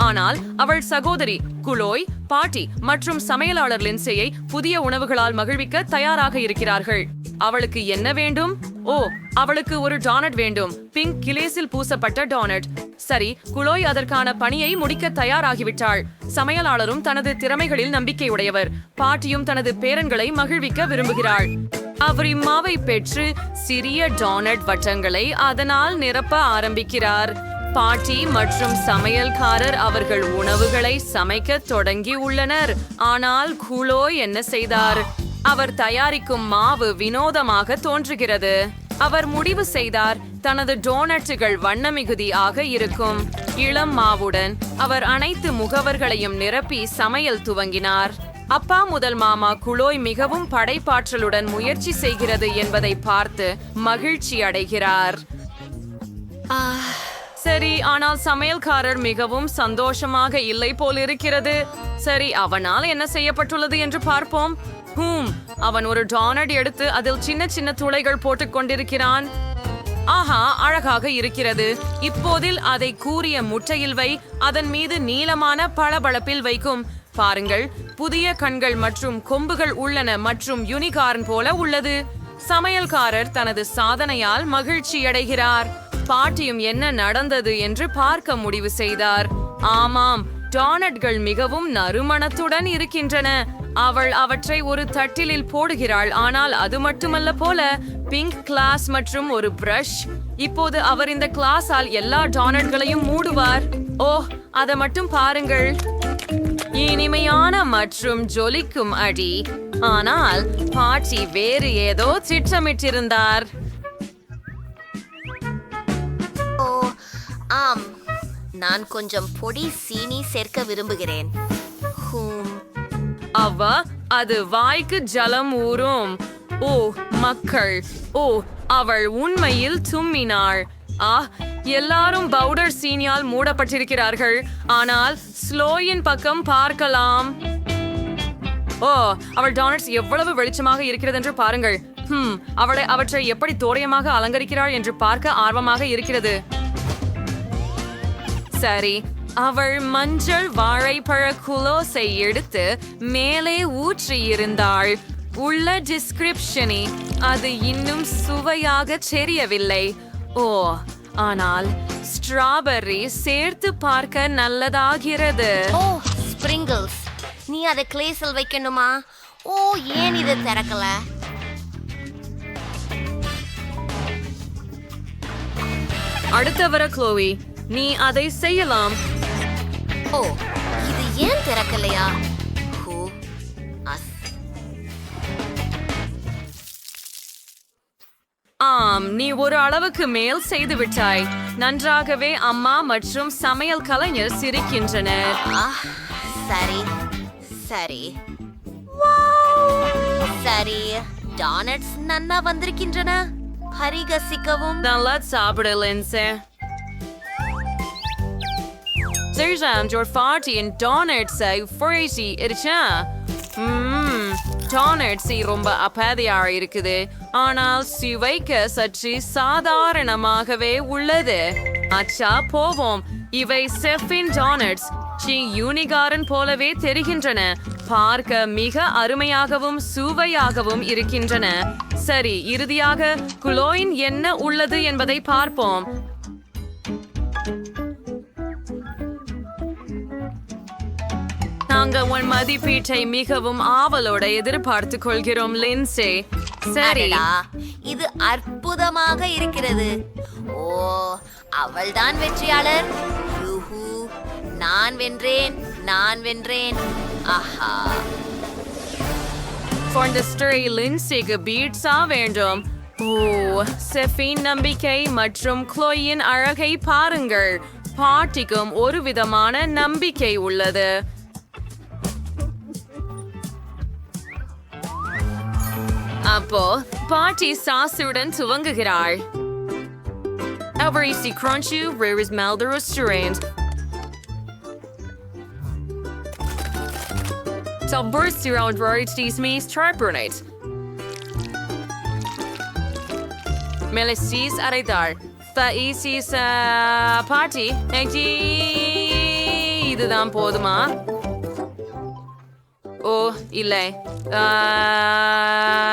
ஆனால் அவள் சகோதரி குலோய் பாட்டி மற்றும் சமையலாளர் லின்சேயை புதிய உணவுகளால் மகிழ்விக்க தயாராக இருக்கிறார்கள். அவளுக்கு என்ன வேண்டும்? ஓ அவளுக்கு ஒரு டானட் வேண்டும். பிங்க் கிளேஸில் பூசப்பட்ட டானட். சரி குலோய் அதற்கான பணியை முடிக்க தயாராகிவிட்டாள். சமையலாளரும் தனது திறமைகளில் நம்பிக்கையுடையவர். பாட்டியும் தனது பேரன்களை மகிழ்விக்க விரும்புகிறாள். அவர் இம்மாவை பெற்று சிறிய டானட் வட்டங்களை அதனால் நிரப்ப ஆரம்பிக்கிறார். பாட்டி மற்றும் சமையல்காரர் அவர்கள் உணவுகளை சமைக்க தொடங்கி உள்ளனர். ஆனால் குளோ என்ன செய்தார்? அவர் தயாரிக்கும் மாவு வினோதமாக தோன்றுகிறது. அவர் முடிவு செய்தார் தனது டோனட்டுகள் வண்ண மிகுதியாக இருக்கும். இளம் மாவுடன் அவர் அனைத்து முகவர்களையும் நிரப்பி சமையல் துவங்கினார். அப்பா முதல் மாமா குளோய் மிகவும் படைப்பாற்றலுடன் முயற்சி செய்கிறது என்பதை பார்த்து மகிழ்ச்சி அடைகிறார் சரி ஆனால் சமையல்காரர் மிகவும் சந்தோஷமாக இல்லை போல் இருக்கிறது. சரி அவனால் என்ன செய்யப்பட்டுள்ளது என்று பார்ப்போம். ஹூம் அவன் ஒரு டானட் எடுத்து அதில் சின்ன சின்ன துளைகள் போட்டுக் கொண்டிருக்கிறான். ஆஹா அழகாக இருக்கிறது. இப்போதில் அதை கூறிய முட்டையில் வை அதன் மீது நீளமான பளபளப்பில் வைக்கும். பாருங்கள் புதிய கண்கள் மற்றும் கொம்புகள் உள்ளன மற்றும் யூனிகார்ன் போல உள்ளது. சமையல்காரர் தனது சாதனையால் மகிழ்ச்சியடைகிறார். பாட்டியும் என்ன நடந்தது என்று பார்க்க முடிவு செய்தார். ஆமாம் டானட்கள் மிகவும் நறுமணத்துடன் இருக்கின்றன. அவள் அவற்றை ஒரு தட்டிலில் போடுகிறாள். ஆனால் அது மட்டுமல்ல போல பிங்க் கிளாஸ் மற்றும் ஒரு பிரஷ். இப்போது அவர் இந்த கிளாஸால் எல்லா டானட்களையும் மூடுவார். ஓ அதை மட்டும் பாருங்கள். இனிமையான மற்றும் ஜொலிக்கும் அடி. ஆனால் பாட்டி வேறு ஏதோ திட்டமிட்டிருந்தார். ஆம் நான் கொஞ்சம் பொடி சீனி சேர்க்க விரும்புகிறேன். ஹூம். அது வாய்க்கு ஜலம் ஊறும். ஓ மக்கள். ஓ அவள் உண்மையில் தும்மினாள். ஆ எல்லாரும் பவுடர் சீனியால் மூடப்பட்டிருக்கிறார்கள். ஆனால் ஸ்லோயின் பக்கம் பார்க்கலாம். ஓ அவள் டானட்ஸ் எவ்வளவு வெளிச்சமாக இருக்கிறது என்று பாருங்கள். ஹம் அவளை அவற்றை எப்படி தோரியமாக அலங்கரிக்கிறாள் என்று பார்க்க ஆர்வமாக இருக்கிறது. சரி. அவள் மஞ்சள் வாழைப்பழ குலோஸை எடுத்து மேலே ஊற்றியிருந்தாள் உள்ள டிஸ்கிரிப்ஷனி அது இன்னும் சுவையாக தெரியவில்லை. ஓ ஆனால் ஸ்ட்ராபெர்ரி சேர்த்து பார்க்க நல்லதாகிறது. ஓ ஸ்ப்ரிங்கிள்ஸ் நீ அதை கிளேஸில் வைக்கணுமா? ஓ ஏன் இதை திறக்கல? அடுத்த வர க்ளோவி நீ அதை செய்யலாம். ஓ இது ஏன் திறக்கலையா? Who as. ஆம் நீ ஒரு அளவுக்கு மேல் செய்து விட்டாய். நன்றாகவே அம்மா மற்றும் சமையல் கலைஞர் சிரிக்கின்றனர். சரி சரி. சரி டானட்ஸ் நன்னா வந்திருக்கின்றன. ஹரிகசிக்கவும் நல்லா சாப்பிடு லின்சே your party and donuts say crazy இருச்சா ம்ம் donuts ரொம்ப அப்பாதியா இருக்குது ஆனால் சுவைக்க சற்று சாதாரணமாகவே உள்ளது அச்சா போவோம் இவை செஃபின் டானட்ஸ் ஸ்ரீ யூனிகாரன் போலவே தெரிகின்றன பார்க்க மிக அருமையாகவும் சுவையாகவும் இருக்கின்றன சரி இறுதியாக குளோயின் என்ன உள்ளது என்பதை பார்ப்போம் நாங்க உன் மதிப்பீட்டை மிகவும் ஆவலோட எதிர்பார்த்து கொள்கிறோம் லின்சே. சரி. இது அற்புதமாக இருக்கிறது. ஓ அவள்தான் வெற்றியாளர். யூஹூ நான் வென்றேன் நான் வென்றேன். ஆஹா. Story லின்சேக்கு பீட்ஸா வேண்டும். ஓ செஃபின் நம்பிக்கை மற்றும் க்ளோயின் அழகை பாருங்கள். பாட்டிக்கும் ஒரு விதமான நம்பிக்கை உள்ளது. அப்போ பாட்டி சாசுடன் துவங்குகிறாள் Every crunchy, where is Malda restaurant? So burst around varieties me strapernate. Melistis aridar. Thaisis uh, party. Nagdi இதுதான் போதுமா ஓ இல்லை.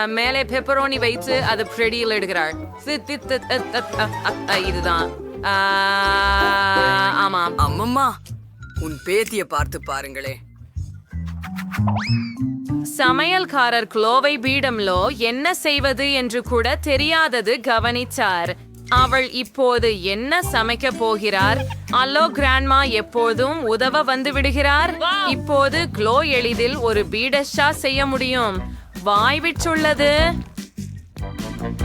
மேலே பெப்பரோனி வைத்து அது பிரெடியில் எடுக்கிறாள் இதுதான். ஆமாம். அம்மம்மா உன் பேத்திய பார்த்து பாருங்களே. சமையல்காரர் குளோவை பீடம்லோ என்ன செய்வது என்று கூட தெரியாதது கவனித்தார். அவள் இப்போது என்ன சமைக்க போகிறார்? அல்லோ கிராண்ட்மா எப்போதும் உதவ வந்து விடுகிறார்? இப்போது க்ளோ எளிதில் ஒரு பீடஷா செய்ய முடியும். வாய்விட்டுள்ளது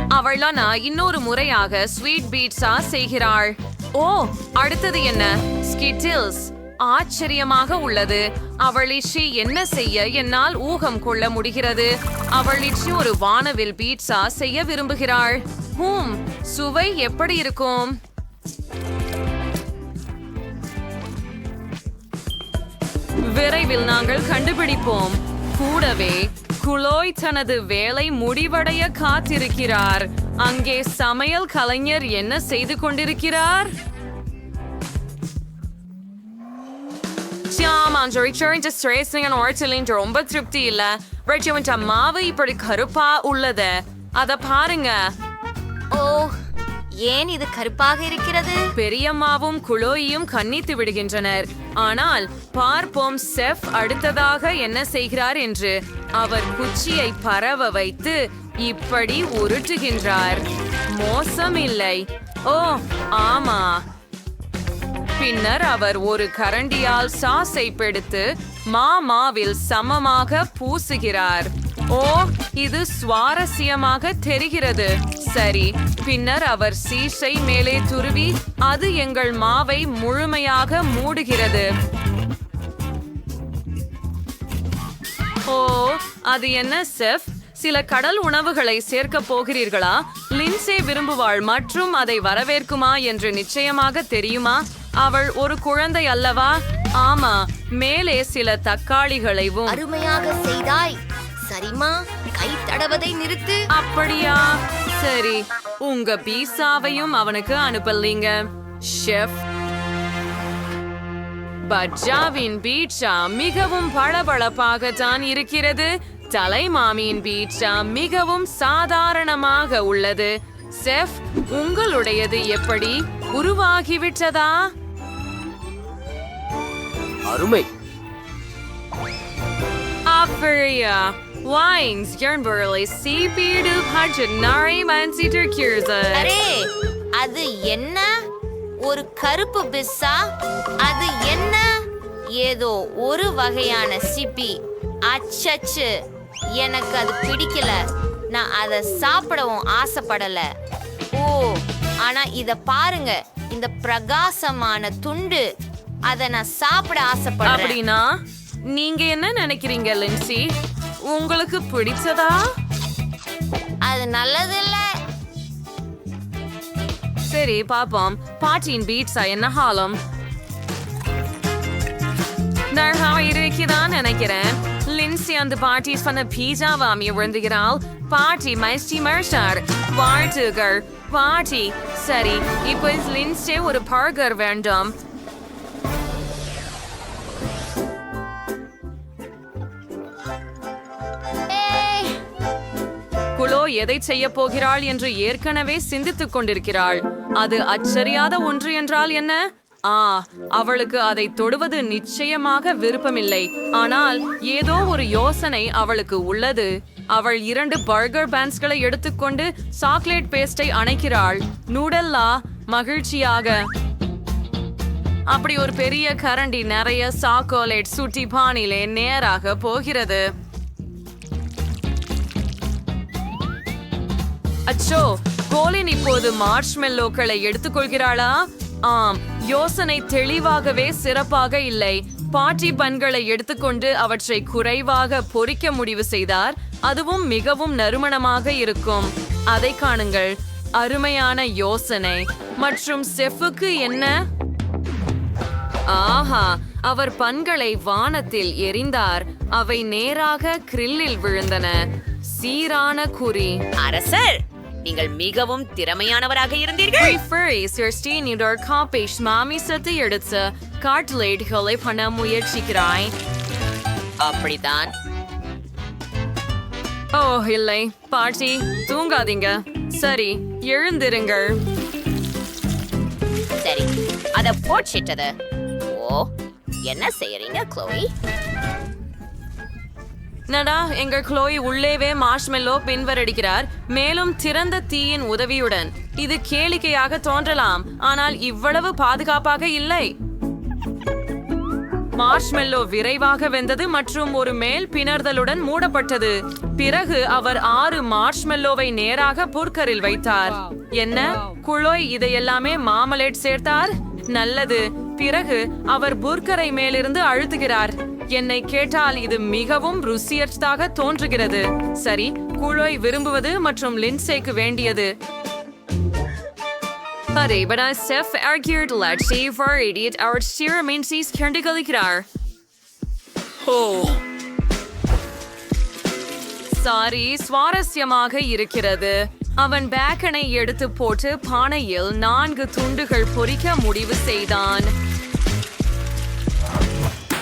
அவளானா இன்னொரு முறையாக ஸ்வீட் பீட்ஸா செய்கிறாள். ஓ அடுத்தது என்ன? ஸ்கிட்டில்ஸ் ஆச்சரியமாக உள்ளது. அவளிஷி என்ன செய்ய என்னால் ஊகம் கொள்ள முடிகிறது? அவளிஷி ஒரு வானவில் பீட்சா செய்ய விரும்புகிறாள். ஹூம் சுவை எப்படி இருக்கும்? விரைவில் நாங்கள் கண்டுபிடிப்போம். கூடவே குலோய் தனது வேலை முடிவடைய காத்திருக்கிறார். அங்கே சமையல் கலைஞர் என்ன செய்து கொண்டிருக்கிறார்? ஆமாம் ரிச்சர்ட் ஸ்ட்ரெஸ்னிங் ஓர்ச்சலின் ரொம்ப திருப்தி இல்ல. ரிச்சவன் மாவு இப்படி கருப்பா உள்ளது. அத பாருங்க. ஓ ஏன் இது கருப்பாக இருக்கிறது? பெரியம்மாவும் குளோயும் கன்னித்து விடுகின்றனர். ஆனால் பார்ப்போம் செஃப் அடுத்ததாக என்ன செய்கிறார் என்று. அவர் குச்சியை பரவ வைத்து இப்படி உருட்டுகின்றார். மோசம் இல்லை ஓ ஆமா. பின்னர் அவர் ஒரு கரண்டியால் சாஸை பெடுத்து மாமாவில் சமமாக பூசுகிறார். ஓ இது சுவாரஸ்யமாக தெரிகிறது. சரி பின்னர் அவர் சீசை மேலே துருவி அது எங்கள் மாவை முழுமையாக மூடுகிறது. ஓ அது என்ன செஃப்? சில கடல் உணவுகளை சேர்க்க போகிறீர்களா? லின்சே விரும்புவாள் மற்றும் அதை வரவேற்குமா என்று நிச்சயமாக தெரியுமா? அவள் ஒரு குழந்தை அல்லவா? ஆமா மேலே சில தக்காளிகளைவும். அருமையாக செய்தாய். சரிமா கை தடவதை நிறுத்து. அப்படியா? சரி உங்க பீஸாவையும் அவனுக்கு அனுப்பலீங்க. ஷெஃப். பஜ்ஜாவின் பீட்சா மிகவும் பளபளப்பாக தான் இருக்கிறது. தலைமாமியின் பீட்சா மிகவும் சாதாரணமாக உள்ளது. செஃப் உங்களுடையது எப்படி? உருவாகிவிட்டதா? அருமை. அப்படியா? வாயிங்ஸ் எர்ன்பர்லி சீபீடு பஜ்ஜ நாரை மன்சிட்டர் கியூர்ஸ அரே அது என்ன? ஒரு கருப்பு பிஸ்ஸா? அது என்ன? ஏதோ ஒரு வகையான சிப்பி. அச்சச்சு எனக்கு அது பிடிக்கல. நான் அதை சாப்பிடவும் ஆசைப்படல. ஓ ஆனா இத பாருங்க. இந்த பிரகாசமான துண்டு. அதை நான் சாப்பிட ஆசைப்படுறேன் அப்படின்னா நீங்க என்ன நினைக்கிறீங்க லின்சி? உங்களுக்கு பிடிச்சதா? அது நல்லது இல்ல சரி பாப்போம். பாட்டியின் பீட்ஸா என்ன ஹாலம்? நான் இருக்குதான் நினைக்கிறேன். லின்சி அந்த பாட்டி சொன்ன பீஸா வாமி விருந்துகிறாள் பாட்டி மைஸ்டி மர்ஷார் வாழ்த்துகள் பாட்டி சரி இப்போ லின்ஸே ஒரு பர்கர் வேண்டும். குலோ எதை செய்ய போகிறாள் என்று ஏற்கனவே சிந்தித்துக் கொண்டிருக்கிறாள். அது அச்சரியாத ஒன்று என்றால் என்ன? ஆ அவளுக்கு அதை தொடுவது நிச்சயமாக விருப்பமில்லை. ஆனால் ஏதோ ஒரு யோசனை அவளுக்கு உள்ளது. அவள் இரண்டு பர்கர் பேன்ஸ்களை எடுத்துக்கொண்டு சாக்லேட் பேஸ்டை அணைக்கிறாள். நூடல்லா மகிழ்ச்சியாக. அப்படி ஒரு பெரிய கரண்டி நிறைய சாக்கோலேட் சுட்டி பானிலே நேராக போகிறது. அச்சோ கோலின் இப்போது மார்ஷ்மெல்லோக்களை எடுத்துக்கொள்கிறாளா? ஆம் யோசனை தெளிவாகவே சிறப்பாக இல்லை. பாட்டி பன்களை எடுத்துக்கொண்டு அவற்றை குறைவாக பொறிக்க முடிவு செய்தார். அதுவும் மிகவும் நறுமணமாக இருக்கும். அதை காணுங்கள். அருமையான யோசனை. மற்றும் செஃபுக்கு என்ன? ஆஹா அவர் பண்களை வானத்தில் எறிந்தார் அவை நேராக கிரில்லில் விழுந்தன. சீரான குறி. அரசர் நீங்கள் மிகவும் திறமையானவராக இருந்தீர்கள். Rephrase your ஸ்டீனிடர் காப்பேஷ் மாமிசத்தை எடுத்து காட்லேட்களை பண்ண முயற்சிக்கிறாய் அப்படித்தான். ஓ இல்லை. பாட்டி தூங்காதீங்க. சரி எழுந்திருங்கள் சரி அத போட்சிட்டது. ஓ என்ன செய்யறீங்க க்ளோயி நடா எங்கள் க்ளோய் உள்ளேவே மார்ஷ்மெல்லோ பின்வரடிக்கிறார். மேலும் திறந்த தீயின் உதவியுடன். இது கேளிக்கையாக தோன்றலாம் ஆனால் இவ்வளவு பாதுகாப்பாக இல்லை. மார்ஷ்மெல்லோ விரைவாக வெந்தது மற்றும் ஒரு மேல் பிணர்தலுடன் மூடப்பட்டது. பிறகு அவர் ஆறு மார்ஷ்மெல்லோவை நேராக புர்கரில் வைத்தார். என்ன குளோய் இதையெல்லாமே மாமலேட் சேர்த்தார்? நல்லது. பிறகு அவர் புர்கரை மேலிருந்து அழுத்துகிறார். என்னை கேட்டால் இது மிகவும் ருசியற்றதாக தோன்றுகிறது. சரி குழோய் விரும்புவது மற்றும் லின்சேக்கு வேண்டியது. அரே but I Steph argued let's see for idiot our steer means he's கண்டுகளிக்கிறார். ஓ. சாரி சுவாரஸ்யமாக இருக்கிறது. அவன் பேக்கனை எடுத்து போட்டு பானையில் நான்கு துண்டுகள் பொறிக்க முடிவு செய்தான்.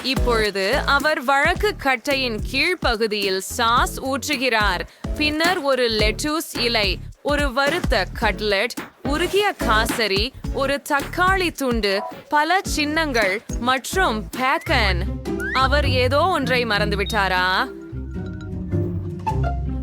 இப்பொழுது அவர் வழக்கு கட்டையின் கீழ்ப்பகுதியில் சாஸ் ஊற்றுகிறார். பின்னர் ஒரு லெட்டூஸ் இலை ஒரு வறுத்த கட்லெட் உருகிய காசரி ஒரு தக்காளி துண்டு பல சின்னங்கள் மற்றும் பேக்கன். அவர் ஏதோ ஒன்றை மறந்துவிட்டாரா?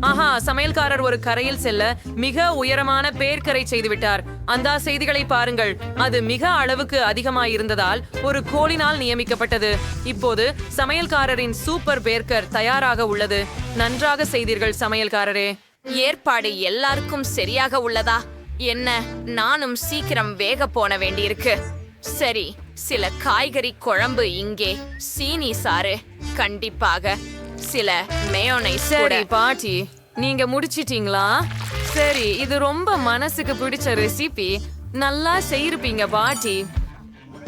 ஆஹா சமையல்காரர் ஒரு கரையில் செல்ல மிக உயரமான பேர்க்கரை செய்துவிட்டார். அந்த செய்திகளை பாருங்கள். அது மிக அளவுக்கு அதிகமாயிருந்ததால் ஒரு கோலினால் நியமிக்கப்பட்டது. இப்போது சமையல்காரரின் சூப்பர் பேர்க்கர் தயாராக உள்ளது. நன்றாக செய்தீர்கள் சமையல்காரரே. ஏற்பாடு எல்லாருக்கும் சரியாக உள்ளதா? என்ன நானும் சீக்கிரம் வேக போன வேண்டியிருக்கு. சரி சில காய்கறி குழம்பு இங்கே. சீனி சாறு. கண்டிப்பாக. சில மேயோனைஸ் சரி பாட்டி. நீங்க முடிச்சிட்டீங்களா? சரி இது ரொம்ப மனசுக்கு பிடிச்ச ரெசிபி நல்லா செய்யிருப்பீங்க பாட்டி.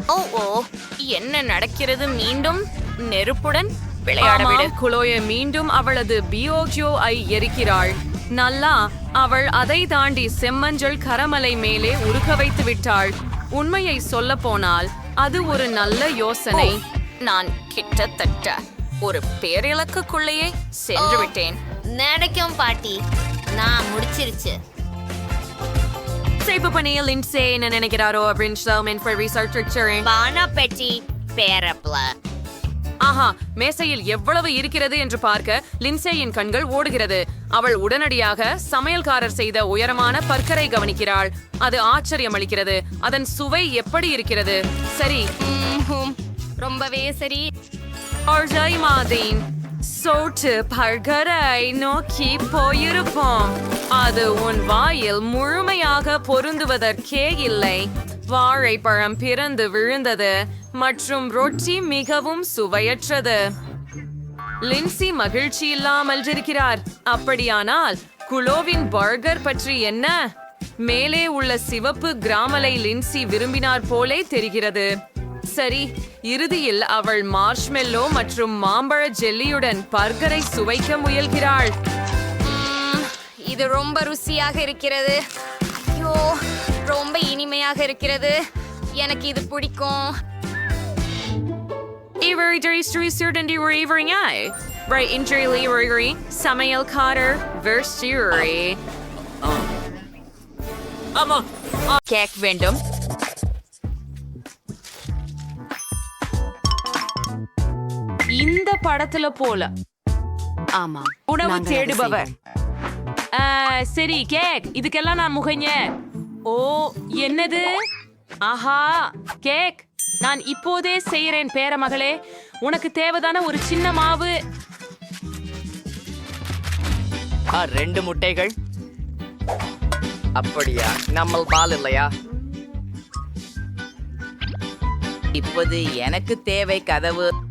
ஓ ஓ. என்ன நடக்கிறது மீண்டும்? நெருப்புடன் விளையாட குளோய மீண்டும் அவளது பியோஜியோ ஐ எரிக்கிறாள். நல்லா அவள் அதை தாண்டி செம்மஞ்சள் கரமலை மேலே உருக வைத்து விட்டாள். உண்மையை சொல்ல போனால் அது ஒரு நல்ல யோசனை. நான் கிட்டத்தட்ட ஒரு பேரிலக்குள்ளேயே சென்று விட்டேன். நடக்கும் பாட்டி. நான் முடிச்சிருச்சு. சேப்பு பணியில் லின்சே என்ன நினைக்கிறாரோ அப்படின்னு for research lecturing. பானா பெட்டி பேரப்ல ஆஹா மேசையில் எவ்வளவு இருக்கிறது என்று பார்க்க லின்சேயின் கண்கள் ஓடுகிறது. அவள் உடனடியாக சமையல்காரர் செய்த உயரமான பற்கரை கவனிக்கிறாள். அது ஆச்சரியமளிக்கிறது அதன் சுவை எப்படி இருக்கிறது? சரி. ரொம்பவே சரி. அர்ஜய் மாதேன் சோட்டு பர்கரை நோக்கி போயிருப்போம் அது உன் வாயில் முழுமையாக பொருந்துவதற்கே இல்லை வாழைப்பழம் பிறந்து விழுந்தது மற்றும் ரொட்டி மிகவும் சுவையற்றது லின்சி மகிழ்ச்சி இல்லாமல் இருக்கிறார் அப்படியானால் குலோவின் பர்கர் பற்றி என்ன மேலே உள்ள சிவப்பு கிராமலை லின்சி விரும்பினார் போலே தெரிகிறது சரி இறுதியில் அவள் மார்ஷ்மெல்லோ மற்றும் மாம்பழ ஜெல்லியுடன் பர்கரை சுவைக்க முயல்கிறாள். இது ரொம்ப ருசியாக இருக்கிறது. ஐயோ ரொம்ப இனிமையாக இருக்கிறது. எனக்கு இது பிடிக்கும். Avery Jerry Street were Avery I. Right injury Lee Rigery, Samael Cotter, Versuri. ஆமா. கேக் வேண்டும். இந்த படத்துல போல. ஆமா. உணவு தேடுபவர். சரி கேக். இதுக்கெல்லாம் நான் முகஞ்ச ஓ என்னது? ஆஹா கேக். நான் இப்போதே செய்யறேன் பேர மகளே உனக்கு தேவைதான ஒரு சின்ன மாவு. ரெண்டு முட்டைகள். அப்படியா? நம்ம பால் இல்லையா? இப்போது எனக்கு தேவை கதவு.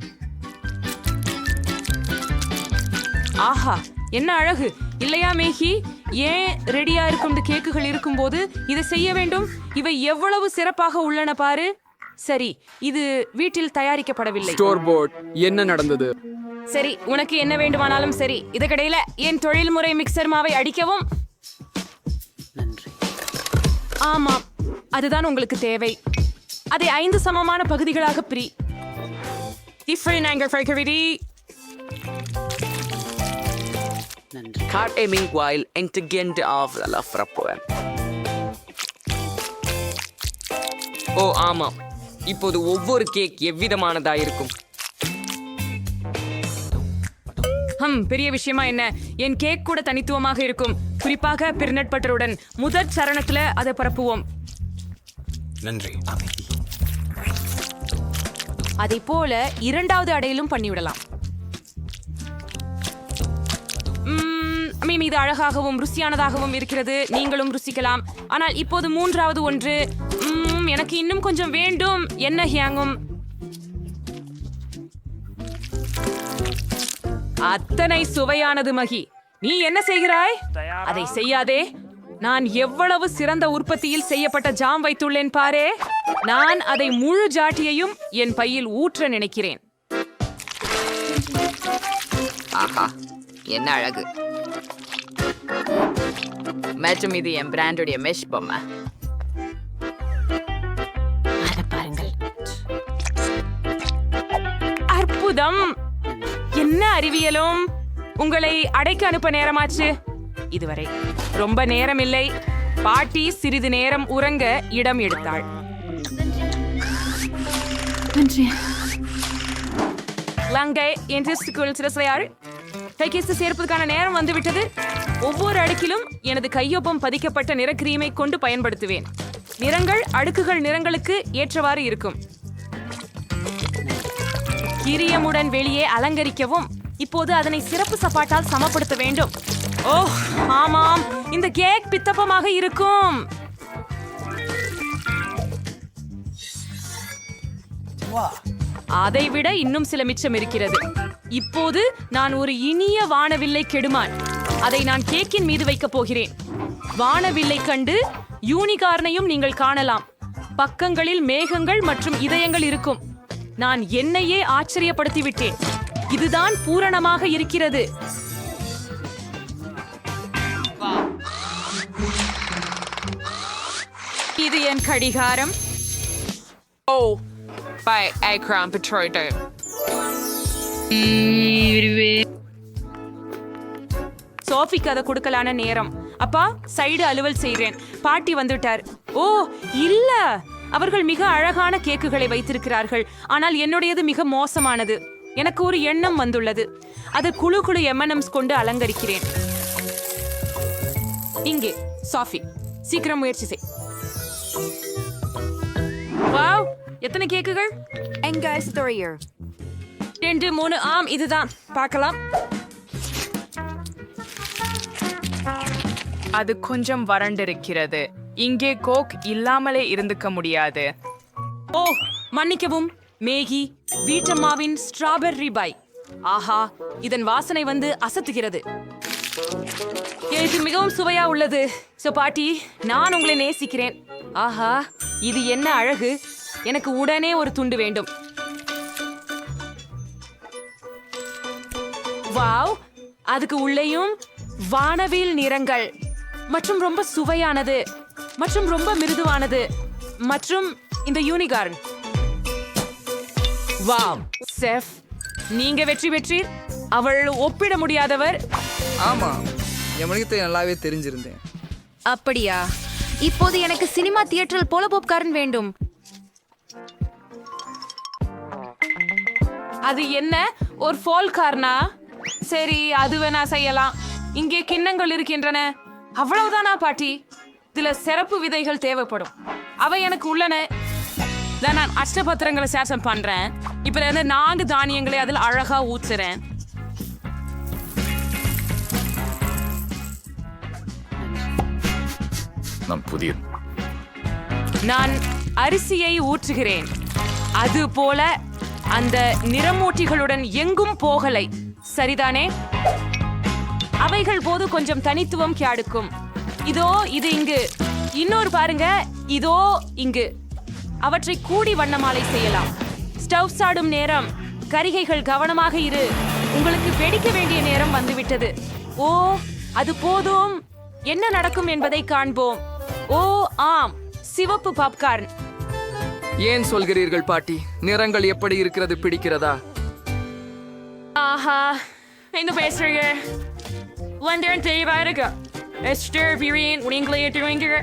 ஆஹா என்ன அழகு. இல்லையா மேகி? ஏன் ரெடியா இருக்கும் கேக்குகள் இருக்கும்போது இதை செய்ய வேண்டும்? இவை எவ்வளவு சிறப்பாக உள்ளன பாரு. சரி இது வீட்டில் தயாரிக்கப்படவில்லை. ஸ்டோர் போர்ட் என்ன நடந்தது? சரி உனக்கு என்ன வேண்டுமானாலும் சரி. இதுக்கிடையில என் தொழில்முறை மிக்சர் மாவை அடிக்கவும். ஆமாம் அதுதான் உங்களுக்கு தேவை. அதை ஐந்து சமமான பகுதிகளாக பிரி. Aiming while intelligent of the love rapport. ஓ ஆமாம் இப்போது ஒவ்வொரு கேக் எவ்விதமானதா இருக்கும் ஹம் பெரிய விஷயமா என்ன என் கேக் கூட தனித்துவமாக இருக்கும் குறிப்பாக பிர்னட் பட்டருடன் முதற் சரணத்துல அதை பரப்புவோம் நன்றி அதை போல இரண்டாவது அடையிலும் பண்ணிவிடலாம் மீம் இது அழகாகவும் ருசியானதாகவும் இருக்கிறது. நீங்களும் ருசிக்கலாம். ஆனால் இப்போது மூன்றாவது ஒன்று எனக்கு இன்னும் கொஞ்சம் வேண்டும். என்ன ஹியாங்கும்? அத்தனை சுவையானது மகி. நீ என்ன செய்கிறாய்? அதை செய்யாதே. நான் எவ்வளவு சிறந்த உற்பத்தியில் செய்யப்பட்ட ஜாம் வைத்துள்ளேன் பாரே. நான் அதை முழு ஜாட்டியையும் என் பையில் ஊற்ற நினைக்கிறேன். ஆஹா என்ன அழகு. மற்றும் இது என் பிராண்டுடைய மெஷ் பொம்மை. அற்புதம்! என்ன அறிவியலும்? உங்களை அடைக்க அனுப்ப நேரமாச்சு. இதுவரை ரொம்ப நேரம் இல்லை பாட்டி சிறிது நேரம் உறங்க இடம் எடுத்தாள். லங்கை என்று சிறசையாறு கைகேசு சேர்ப்பதற்கான நேரம் வந்துவிட்டது. ஒவ்வொரு அடுக்கிலும் எனது கையொப்பம் பதிக்கப்பட்ட நிற கிரீமை கொண்டு பயன்படுத்துவேன். நிறங்கள் அடுக்குகள் நிறங்களுக்கு ஏற்றவாறு இருக்கும். கிரியமுடன் வெளியே அலங்கரிக்கவும் இப்போது அதனை சிறப்பு சப்பாட்டால் சமப்படுத்த வேண்டும். ஓ ஆமாம் இந்த கேக் பித்தப்பமாக இருக்கும். அதை விட இன்னும் சில மிச்சம் இருக்கிறது. இப்போது நான் ஒரு இனிய வானவில்லை கெடுமான். அதை நான் கேக்கின் மீது வைக்கப் போகிறேன். வானவில்லை கண்டு யூனிகார்னையும் நீங்கள் காணலாம். பக்கங்களில் மேகங்கள் மற்றும் இதயங்கள் இருக்கும். நான் என்னையே ஆச்சரியப்படுத்தி விட்டேன் இதுதான் பூரணமாக இருக்கிறது. இது என் கடிகாரம். ஓ பை ஐக்ராம் பெட்ரோய்டு சோஃபிக்கு அதை கொடுக்கலான நேரம். அப்பா சைடு அலுவல் செய்கிறேன் பாட்டி வந்துட்டார். ஓ இல்ல. அவர்கள் மிக அழகான கேக்குகளை வைத்திருக்கிறார்கள். ஆனால் என்னுடையது மிக மோசமானது. எனக்கு ஒரு எண்ணம் வந்துள்ளது. அதை குழு குழு எம்என்எம்ஸ் கொண்டு அலங்கரிக்கிறேன். இங்கே சாஃபி. சீக்கிரம் முயற்சி செய். வாவ் எத்தனை கேக்குகள்? எங்க. ரெண்டு மூணு ஆம் இதுதான். பார்க்கலாம். அது கொஞ்சம் வறண்டிருக்கிறது. இங்கே கோக் இல்லாமலே இருந்துக்க முடியாது. ஓ மன்னிக்கவும். மேகி வீட்டம்மாவின் ஸ்ட்ராபெர்ரி பை ஆஹா இதன் வாசனை வந்து அசத்துகிறது. இது மிகவும் சுவையா உள்ளது. சோ பாட்டி நான் உங்களை நேசிக்கிறேன். ஆஹா இது என்ன அழகு. எனக்கு உடனே ஒரு துண்டு வேண்டும். வாவ். அதுக்கு உள்ளேயும் வானவில் நிறங்கள். மற்றும் ரொம்ப சுவையானது. மற்றும் ரொம்ப மிருதுவானது. மற்றும் இந்த யூனிகார்ன் வாவ். செஃப் நீங்க வெற்றி பெற்றீர். அவள் ஒப்பிட முடியாதவர். ஆமா. என் மணிக்கத்தை நல்லாவே தெரிஞ்சிருந்தேன். அப்படியா? இப்போது எனக்கு சினிமா தியேட்டரில் போல பாப்கார்ன் வேண்டும். அது என்ன? ஒரு ஃபோல் கார்னா சரி அது வேணா செய்யலாம். இங்கே கிண்ணங்கள் இருக்கின்றன. அவ்வளவுதானா பாட்டி? இதுல சிறப்பு விதைகள் தேவைப்படும். அவை எனக்கு உள்ளன. நான் அஷ்டபத்திரங்களை சேசம் பண்றேன். இப்ப இருந்து நான்கு தானியங்களை அதில் அழகா ஊத்துறேன். நான் புதிய நான் அரிசியை ஊற்றுகிறேன். அது போல அந்த நிறமூட்டிகளுடன் எங்கும் போகலை. சரிதானே? அவைகள் போது கொஞ்சம் தனித்துவம் கியாடுக்கும். இதோ இது இங்கு. இன்னொரு பாருங்க இதோ இங்கு. அவற்றை கூடி வண்ணமாலை செய்யலாம். ஸ்டவ் சாடும் நேரம். கரிகைகள் கவனமாக இரு. உங்களுக்கு வெடிக்க வேண்டிய நேரம் வந்துவிட்டது. ஓ அது போதும். என்ன நடக்கும் என்பதை காண்போம். ஓ ஆம். சிவப்பு பாப்கார்ன். ஏன் சொல்கிறீர்கள் பாட்டி? நிறங்கள் எப்படி இருக்கிறது பிடிக்கிறதா? ஆஹா என்ன பேசுறீங்க லண்டன் தெளிவா இருக்கு எஸ்டர் விரியன் நீங்களே ஏற்றுவீங்க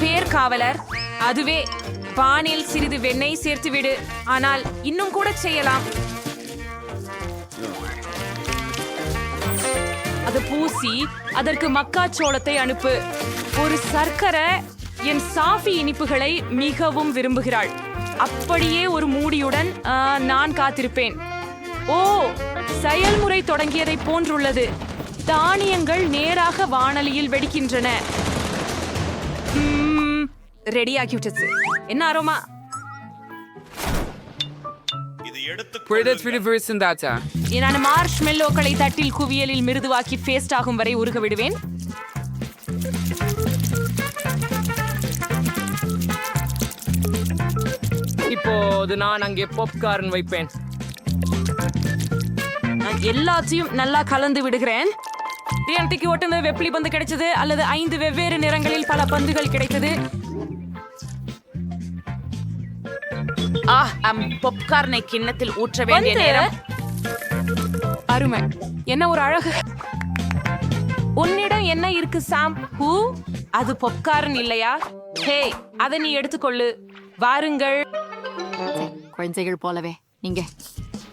பேர் காவலர் அதுவே பானில் சிறிது வெண்ணெய் சேர்த்து விடு. ஆனால் இன்னும் கூட செய்யலாம். அது பூசி அதற்கு மக்காச்சோளத்தை அனுப்பு. ஒரு சர்க்கரை என் சாஃபி இனிப்புகளை மிகவும் விரும்புகிறாள். அப்படியே ஒரு மூடியுடன் நான் காத்திருப்பேன். ஓ செயல்முறை தொடங்கியதை போன்றுள்ளது. தானியங்கள் நேராக வானலியில் வெடிக்கின்றன. ம்ம், ரெடி ஆகிவிட்டது என்ன அரோமா Predat Universindata. நான் மார்ஷ் மெல்லோக்களை தட்டில் குவியலில் மிருதுவாக்கி பேஸ்ட் ஆகும் வரை உருக விடுவேன். இப்போது நான் அங்கே பாப்கார்ன் வைப்பேன். நான் எல்லாத்தையும் நல்லா கலந்து விடுகிறேன். டிஎன்டிக்கு ஒட்டுன வெப்பிலி பந்து கிடைச்சது அல்லது ஐந்து வெவ்வேறு நிறங்களில் பல பந்துகள் கிடைத்தது. ஆ அம் பாப்கார்னை கிண்ணத்தில் ஊற்ற வேண்டிய நேரம். அருமை. என்ன ஒரு அழகு? உன்னிடம் என்ன இருக்கு சாம்? ஹூ? அது பொப்காரன் இல்லையா? ஹே அதை நீ எடுத்துக்கொள்ளு. வாருங்கள். குழந்தைகள் போலவே. நீங்க.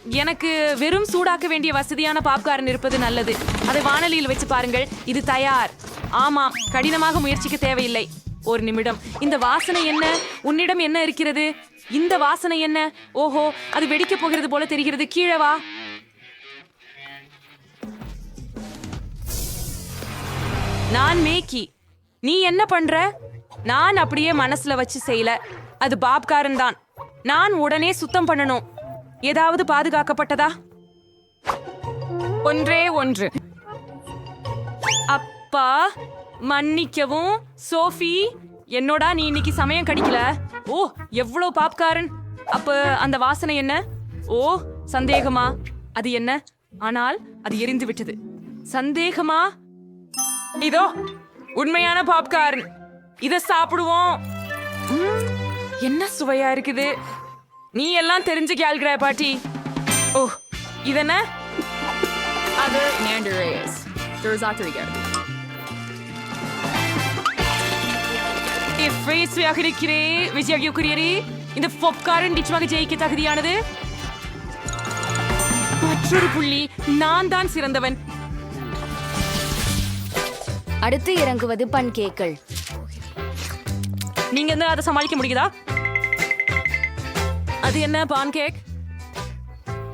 எனக்கு வெறும் சூடாக்க வேண்டிய வசதியான பாப்கார்ன் இருப்பது நல்லது. அதை வானலியில் வச்சு பாருங்கள். இது தயார். ஆமாம் கடினமாக முயற்சிக்க தேவையில்லை. ஒரு நிமிடம். இந்த வாசனை என்ன? உன்னிடம் என்ன இருக்கிறது? இந்த வாசனை என்ன? ஓஹோ அது வெடிக்கப் போகிறது போல தெரிகிறது. கீழே வா. நான் மேக்கி. நீ என்ன பண்ற? நான் அப்படியே மனசுல வச்சு செய்யல. அது பாப்காரன் தான். நான் உடனே சுத்தம் பண்ணணும். ஏதாவது பாதுகாக்கப்பட்டதா? ஒன்றே ஒன்று. அப்பா மன்னிக்கவும். சோஃபி என்னோடா நீ இன்னைக்கு சமயம் கிடைக்கல. ஓ எவ்வளோ பாப்காரன். அப்ப அந்த வாசனை என்ன? ஓ சந்தேகமா? அது என்ன? ஆனால் அது எரிந்து விட்டது. சந்தேகமா? இதோ உண்மையான பாப்கார்ன். இத சாப்பிடுவோம். உம் என்ன சுவையா இருக்குது? நீ எல்லாம் தெரிஞ்சு கேள்கிற பாட்டி. ஓ இதென்ன? அது Rodrigo. எஃப்ஐஸ்வியாக இருக்கிறே விஜயகுரியரே இந்த பாப்கார்ன் நிச்சயமாக ஜெயிக்க தகுதியானது? மற்றொரு புள்ளி நான் தான் சிறந்தவன். அடுத்து இறங்குவது பன் கேக்கள் நீங்க என்ன அதை சமாளிக்க முடியுதா? அது என்ன பான் கேக்?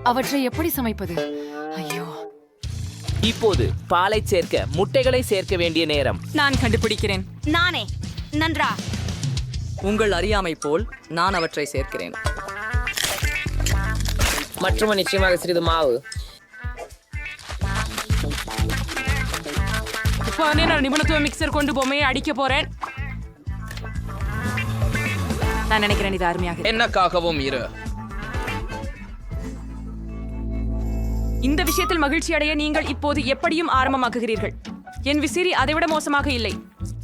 அவற்றை எப்படி சமைப்பது? ஐயோ. இப்போது பாலை சேர்க்க முட்டைகளை சேர்க்க வேண்டிய நேரம். நான் கண்டுபிடிக்கிறேன். நானே. நன்றா. உங்கள் அறியாமை போல் நான் அவற்றை சேர்க்கிறேன். மற்றும் நிச்சயமாக சிறிது மாவு. நிபுணத்துவ மிக்சர் கொண்டு பொம்மையை அடிக்க போறேன். நான் நினைக்கிறேன் இது அருமையாக என்னக்காகவும் இரு. இந்த விஷயத்தில் மகிழ்ச்சி அடைய நீங்கள் இப்போது எப்படியும் ஆரம்பமாக்குகிறீர்கள். என் விசிறி அதைவிட மோசமாக இல்லை.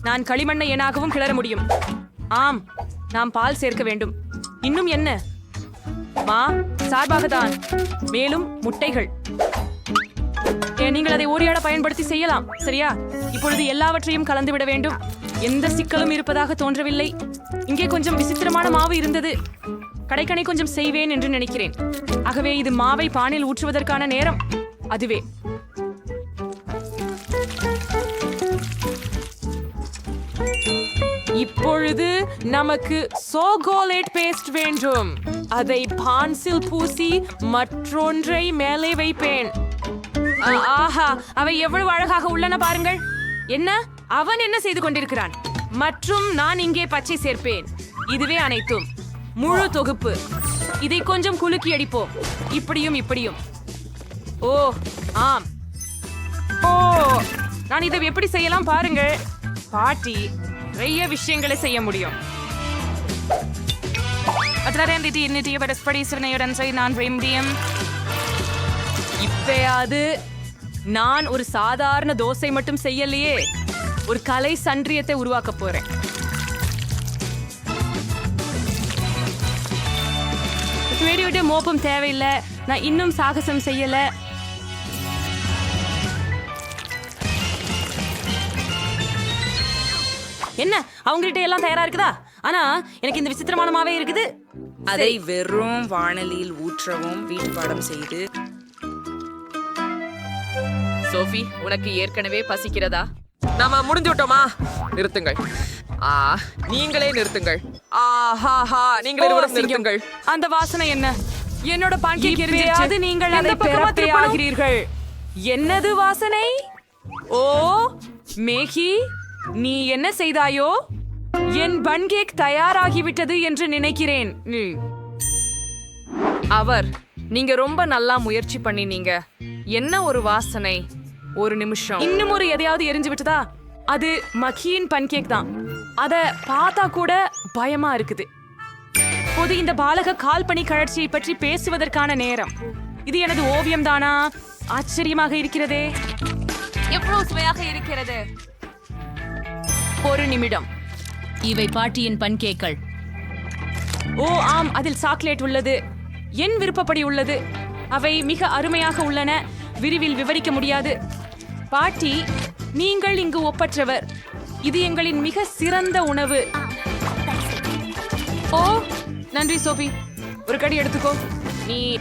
நான் களிமண்ணை எனாகவும் கிளற முடியும். ஆம் நாம் பால் சேர்க்க வேண்டும். இன்னும் என்ன? மா சார்பாக தான் மேலும் முட்டைகள். ஏ, நீங்கள் அதை ஓரியாட பயன்படுத்தி செய்யலாம் சரியா? இப்பொழுது எல்லாவற்றையும் கலந்து விட வேண்டும். எந்த சிக்கலும் இருப்பதாக தோன்றவில்லை. இங்கே கொஞ்சம் விசித்திரமான மாவு இருந்தது. கடைக்கணை கொஞ்சம் செய்வேன் என்று நினைக்கிறேன். ஆகவே இது மாவை பானில் ஊற்றுவதற்கான நேரம். அதுவே. இப்பொழுது நமக்கு சோகோலேட் பேஸ்ட் வேண்டும். அதை பான்சில் பூசி மற்றொன்றை மேலே வைப்பேன். ஆஹா அவை எவ்வளவு அழகாக உள்ளன பாருங்கள். என்ன? அவன் என்ன செய்து கொண்டிருக்கிறான்? மற்றும் நான் இங்கே பச்சை சேர்ப்பேன். இதுவே அனைத்தும். முழு தொகுப்பு. இதை கொஞ்சம் குலுக்கி அடிப்போம். இப்படியும் இப்படியும். ஓ ஆம். ஓ நான் இதை எப்படி செய்யலாம் பாருங்கள். பாட்டி நிறைய விஷயங்களை செய்ய முடியும். அதில் இன்னிட்டிய பரஸ்படி சிறுனையுடன் செய் நான் முடியும் இப்பயாவது நான் ஒரு சாதாரண தோசை மட்டும் செய்யலையே. ஒரு கலை சன்றியத்தை உருவாக்க போறேன். வீடியோட மோப்பம் தேவையில்லை. நான் இன்னும் சாகசம் செய்யல. என்ன? அவங்ககிட்ட எல்லாம் தயாரா இருக்குதா? ஆனா எனக்கு இந்த விசித்திரமானமாவே இருக்குது. அதை வெறும் வாணலியில் ஊற்றவும் வீட்டு பாடம் செய்து. சோஃபி உனக்கு ஏற்கனவே பசிக்கிறதா? நாம முடிஞ்சு விட்டோமா நிறுத்துங்கள். ஆ நீங்களே நிறுத்துங்கள். ஆஹாஹா நீங்களே. நிறுத்துங்கள். அந்த வாசனை என்ன? என்னோட பான்கேக் எரிஞ்சிருச்சு. நீங்கள் அதை பெறப்பே? ஆகிறீர்கள். என்னது வாசனை? ஓ மேகி நீ என்ன செய்தாயோ? என் பன்கேக் தயாராகிவிட்டது என்று நினைக்கிறேன். அவர் நீங்க ரொம்ப நல்லா முயற்சி பண்ணினீங்க. என்ன ஒரு வாசனை? ஒரு நிமிஷம். இன்னும் ஒரு எதையாவது எரிஞ்சு விட்டதா? அது மக்கியின் பன்கேக் தான். அத பார்த்தா கூட பயமா இருக்குது. பொது இந்த பாலக கால்பனி கழற்சியை பற்றி பேசுவதற்கான நேரம். இது எனது ஓவியம் தானா? ஆச்சரியமாக இருக்கிறதே. எவ்வளவு சுவையாக இருக்கிறது? ஒரு நிமிடம். இவை பாட்டியின் பன்கேக்கள் ஓ ஆம் அதில் சாக்லேட் உள்ளது. என் விருப்பப்படி உள்ளது. அவை மிக அருமையாக உள்ளன. விரிவில் விவரிக்க முடியாது. பாட்டி நீங்கள் இங்கு ஒப்பற்றவர். இது எங்களின் மிக சிறந்த உணவு. ஓ நன்றி சோபி. ஒரு கடி எடுத்துக்கோ. நீ